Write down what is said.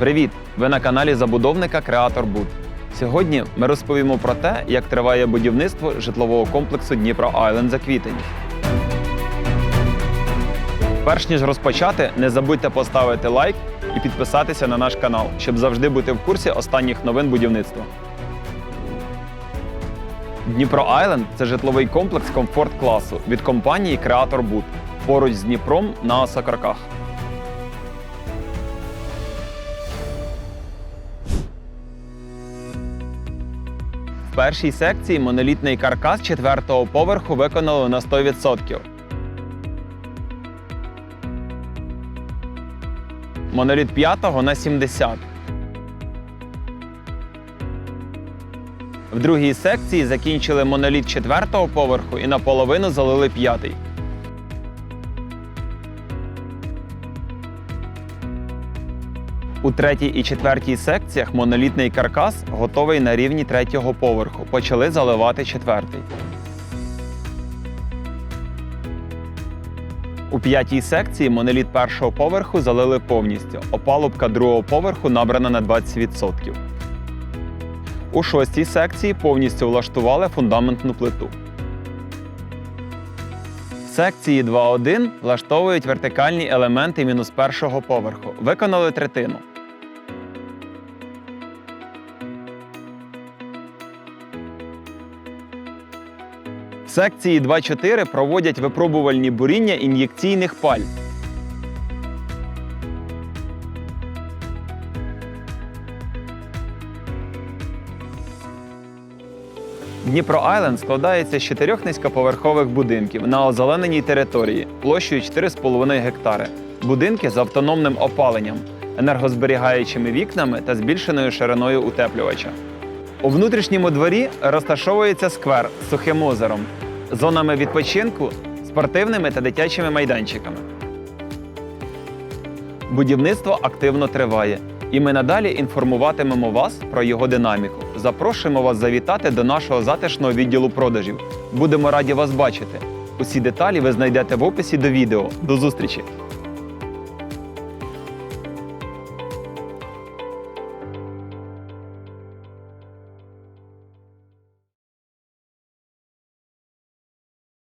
Привіт! Ви на каналі забудовника Креатор Буд. Сьогодні ми розповімо про те, як триває будівництво житлового комплексу Дніпро Айленд за квітень. Перш ніж розпочати, не забудьте поставити лайк і підписатися на наш канал, щоб завжди бути в курсі останніх новин будівництва. Дніпро Айленд це житловий комплекс комфорт класу від компанії Креатор Буд поруч з Дніпром на Осокорках. В першій секції монолітний каркас четвертого поверху виконали на 100%. Моноліт п'ятого на 70%. В другій секції закінчили моноліт четвертого поверху і наполовину залили п'ятий. У третій і четвертій секціях монолітний каркас готовий на рівні третього поверху. Почали заливати четвертий. У п'ятій секції моноліт першого поверху залили повністю. Опалубка другого поверху набрана на 20%. У шостій секції повністю влаштували фундаментну плиту. В секції 2.1 влаштовують вертикальні елементи мінус першого поверху. Виконали третину. Секції 2.4 проводять випробувальні буріння ін'єкційних паль. Дніпро Айленд складається з чотирьох низькоповерхових будинків на озелененій території площею 4,5 гектари. Будинки з автономним опаленням, енергозберігаючими вікнами та збільшеною шириною утеплювача. У внутрішньому дворі розташовується сквер з сухим озером, зонами відпочинку, спортивними та дитячими майданчиками. Будівництво активно триває, і ми надалі інформуватимемо вас про його динаміку. Запрошуємо вас завітати до нашого затишного відділу продажів. Будемо раді вас бачити. Усі деталі ви знайдете в описі до відео. До зустрічі!